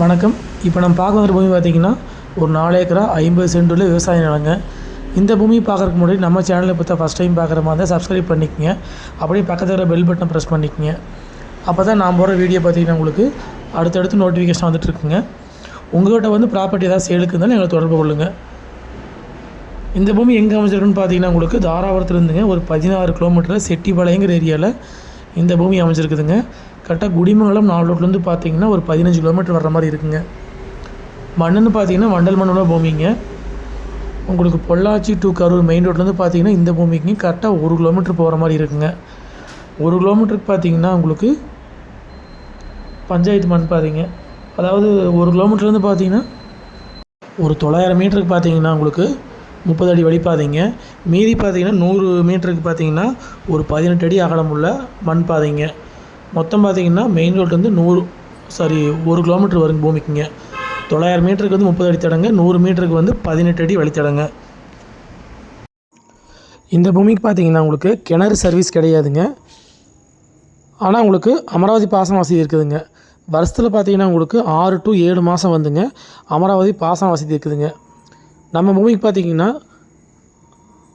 வணக்கம். இப்போ நம்ம பார்க்க வந்துட்டு பூமி பார்த்தீங்கன்னா ஒரு நாலு ஏக்கரா ஐம்பது சென்டுள்ள விவசாய நிலங்க. இந்த பூமி பார்க்குறதுக்கு முன்னாடி நம்ம சேனலை பார்த்தா ஃபஸ்ட் டைம் பார்க்குற மாதிரி தான் சப்ஸ்கிரைப் பண்ணிக்கங்க. அப்படியே பக்கத்தில் இருக்கிற பெல் பட்டன் ப்ரெஸ் பண்ணிக்கங்க. அப்போ தான் நான் போகிற வீடியோ பார்த்தீங்கன்னா உங்களுக்கு அடுத்தடுத்து நோட்டிஃபிகேஷன் வந்துட்டுருக்குங்க உங்கள்கிட்ட வந்து ப்ராப்பர்ட்டி ஏதாவது சேலுக்கு இருந்தாலும் எங்களை தொடர்பு கொள்ளுங்கள் இந்த பூமி எங்கே அமைச்சிருக்குன்னு பார்த்தீங்கன்னா உங்களுக்கு தாராபுரத்துலேருந்துங்க ஒரு பதினாறு கிலோமீட்டரில் செட்டிபாளையங்கிற ஏரியாவில் இந்த பூமி அமைஞ்சிருக்குதுங்க. கரெக்டாக குடிமங்கலம் நாலு ரோட்லேருந்து பார்த்தீங்கன்னா ஒரு பதினஞ்சு கிலோமீட்டர் வர்ற மாதிரி இருக்குங்க. மண்ணுன்னு பார்த்தீங்கன்னா வண்டல் மண்ணுள்ள பூமிங்க. உங்களுக்கு பொள்ளாச்சி டு கரூர் மெயின் ரோட்லேருந்து பார்த்தீங்கன்னா இந்த பூமிக்கு கரெக்டாக ஒரு கிலோமீட்டர் போகிற மாதிரி இருக்குங்க. ஒரு கிலோமீட்டருக்கு பார்த்தீங்கன்னா உங்களுக்கு பஞ்சாயத்து மண் பார்த்தீங்க அதாவது ஒரு கிலோமீட்டர்லேருந்து பார்த்தீங்கன்னா ஒரு தொள்ளாயிரம் மீட்டருக்கு பார்த்தீங்கன்னா உங்களுக்கு முப்பது அடி வழிப்பாதைங்க. மீதி பார்த்தீங்கன்னா நூறு மீட்டருக்கு பார்த்தீங்கன்னா ஒரு பதினெட்டு அடி அகலமுள்ள மண் பாதைங்க. மொத்தம் பார்த்தீங்கன்னா மெயின் ரோட்லேருந்து நூறு சாரி ஒரு கிலோமீட்டர் வரும் பூமிக்குங்க. தொள்ளாயிரம் மீட்டருக்கு வந்து முப்பது அடி தடங்க நூறு மீட்டருக்கு வந்து பதினெட்டு அடி வழித்தடங்க இந்த பூமிக்கு பார்த்தீங்கன்னா உங்களுக்கு கிணறு சர்வீஸ் கிடையாதுங்க. ஆனால் உங்களுக்கு அமராவதி பாசன வசதி இருக்குதுங்க. வருஷத்தில் பார்த்தீங்கன்னா உங்களுக்கு ஆறு டு ஏழு மாதம் வந்துங்க. அமராவதி பாசன வசதி இருக்குதுங்க. நம்ம பூமிக்கு பார்த்தீங்கன்னா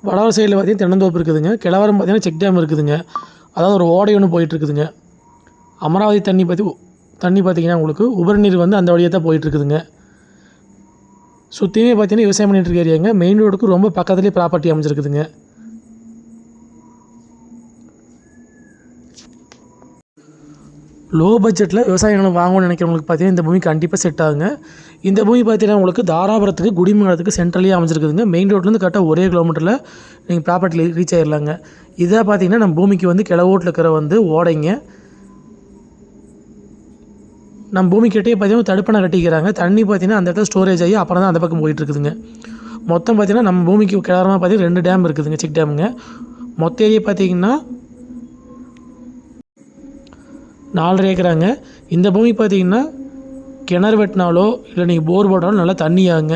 வடவர் சைடில் பார்த்தீங்கன்னா தென்னந்தோப்பு இருக்குதுங்க. கிழவரம் பார்த்திங்கன்னா செக் டேம் இருக்குதுங்க. அதாவது ஒரு ஓடை ஒன்று போயிட்டுருக்குதுங்க அமராவதி தண்ணி பற்றி தண்ணி பார்த்தீங்கன்னா உங்களுக்கு உபரிநீர் வந்து அந்த வழியாக தான் போயிட்டுருக்குதுங்க சுற்றியுமே பார்த்தீங்கன்னா விவசாயம் பண்ணிட்டு இருக்க ஏரியாங்க. மெயின் ரோடுக்கு ரொம்ப பக்கத்துலேயே ப்ராப்பர்ட்டி அமைஞ்சிருக்குதுங்க. லோ பட்ஜெட்டில் விவசாய நிலம் வாங்கணும்னு நினைக்கிறவங்களுக்கு பார்த்தீங்கன்னா இந்த பூமி கண்டிப்பாக செட் ஆகுங்க. இந்த பூமி பார்த்தீங்கன்னா உங்களுக்கு தாராபுரத்துக்கு குடிமங்கலத்துக்கு சென்ட்ரலே அமைஞ்சிருக்குதுங்க. மெயின் ரோட்லேருந்து கரெக்டாக ஒரே கிலோமீட்டரில் நீங்கள் ப்ராப்பர்ட்டி ரீச் ஆயிடலாங்க இதாக பார்த்தீங்கன்னா நம்ம பூமிக்கு வந்து கிழவோட்டில் இருக்கிற வந்து ஓடைங்க. நம்ம பூமி கிட்டே பார்த்தீங்கன்னா தடுப்பணை கட்டிக்கிறாங்க. தண்ணி பார்த்தீங்கன்னா அந்த இடத்துல ஸ்டோரேஜ் ஆகி அப்புறம் தான் அந்த பக்கம் போயிட்டு இருக்குதுங்க. மொத்தம் பார்த்தீங்கன்னா நம்ம பூமிக்கு கிளறமாக பார்த்தீங்கன்னா ரெண்டு டேம் இருக்குதுங்க செக் டேமுங்க மொத்த ஏரியா பார்த்தீங்கன்னா நாலரை ஏக்கராங்க. இந்த பூமி பார்த்தீங்கன்னா கிணறு வெட்டினாலோ இல்லை நீங்கள் போர் போட்டாலும் நல்லா தண்ணி ஆகுங்க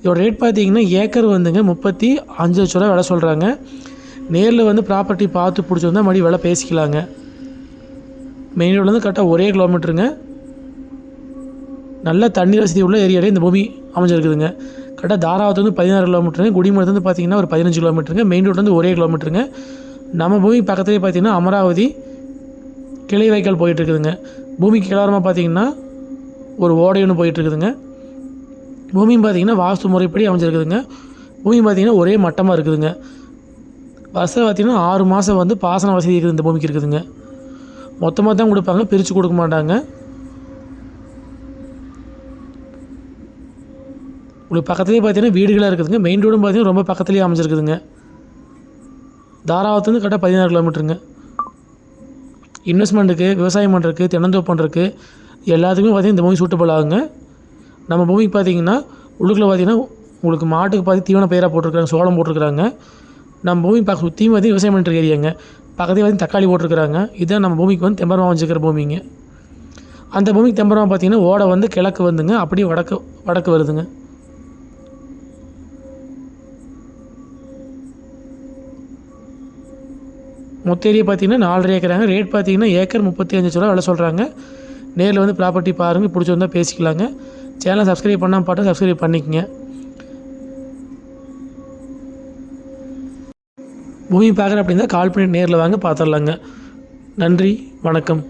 இதோட ரேட் பார்த்தீங்கன்னா ஏக்கர் வந்துங்க முப்பத்தி அஞ்சு லட்ச ரூபா விலை சொல்கிறாங்க நேரில் வந்து ப்ராப்பர்ட்டி பார்த்து பிடிச்சிருந்தா மறுபடியும் விலை பேசிக்கலாங்க. மெயின் ரோட்லேருந்து கரெக்டாக ஒரே கிலோமீட்டருங்க நல்ல தண்ணி வசதி உள்ள ஏரியாலே இந்த பூமி அமைஞ்சிருக்குதுங்க. கரெக்டாக தாராவத்துலேருந்து பதினாறு கிலோமீட்டருங்க குடிமலத்துலேருந்து பார்த்தீங்கன்னா ஒரு பதினஞ்சு கிலோமீட்டருங்க மெயின் ரோட்லேருந்து ஒரே கிலோமீட்டருங்க நம்ம பூமி பக்கத்துலேயே பார்த்தீங்கன்னா அமராவதி கிளை வாய்க்கால் போயிட்டுருக்குதுங்க. பூமிக்கு கிளாரமாக பார்த்தீங்கன்னா ஒரு ஓடை ஒன்று போயிட்டுருக்குதுங்க. பூமியும் பார்த்திங்கன்னா வாஸ்து முறைப்படி அமைஞ்சிருக்குதுங்க. பூமி பார்த்திங்கன்னா ஒரே மட்டமாக இருக்குதுங்க. வருஷம் பார்த்தீங்கன்னா ஆறு மாதம் வந்து பாசன வசதி இருக்குது இந்த பூமிக்கு இருக்குதுங்க. மொத்தமாக தான் கொடுப்பாங்க பிரித்து கொடுக்க மாட்டாங்க. உங்களுக்கு பக்கத்துலேயே பார்த்தீங்கன்னா வீடுகளாக இருக்குதுங்க. மெயின் ரோடும் பார்த்தீங்கன்னா ரொம்ப பக்கத்துலேயே அமைஞ்சிருக்குதுங்க. தாராவத்துலேருந்து கரெக்டாக பதினாறு கிலோமீட்டருங்க இன்வெஸ்ட்மெண்ட்டுக்கு விவசாயம் பண்ணுறதுக்கு தென்னந்தோப்பு இருக்குது எல்லாத்துக்குமே பார்த்தீங்கன்னா இந்த பூமி சூட்டபிள் ஆகுங்க. நம்ம பூமிக்கு பார்த்தீங்கன்னா உள்ளுக்குள்ளே பார்த்தீங்கன்னா உங்களுக்கு மாட்டுக்கு பார்த்து தீவன பயிராக போட்டிருக்காங்க சோளம் போட்டிருக்கிறாங்க. நம்ம பூமி பக்க சுற்றியும் பார்த்து விவசாயம் பண்ணிட்டு இருக்க ஏரியாங்க. பக்கத்தையும் பார்த்து தக்காளி போட்டிருக்கிறாங்க. இதுதான் நம்ம பூமிக்கு வந்து தெம்பரமாக வச்சுக்கிற பூமிங்க. அந்த பூமிக்கு தெம்பரமாக பார்த்தீங்கன்னா ஓடை வந்து கிழக்கு வந்துங்க. அப்படியே வடக்கு வடக்கு வருதுங்க. மொத்த ஏரியா பார்த்தீங்கன்னா நாலரை ஏக்கராங்க. ரேட் பார்த்தீங்கன்னா ஏக்கர் முப்பத்தி அஞ்சு ரூபா விலை சொல்கிறாங்க நேரில் வந்து ப்ராப்பர்ட்டி பாருங்கள் பிடிச்சிருந்தா பேசிக்கலாங்க. சேனலை சப்ஸ்கிரைப் பண்ணால் பாட்டு சப்ஸ்கிரைப் பண்ணிக்கங்க. பூமி பார்க்குற அப்படின்னா கால் பண்ணி நேரில் வாங்க பார்த்துடலாங்க நன்றி வணக்கம்.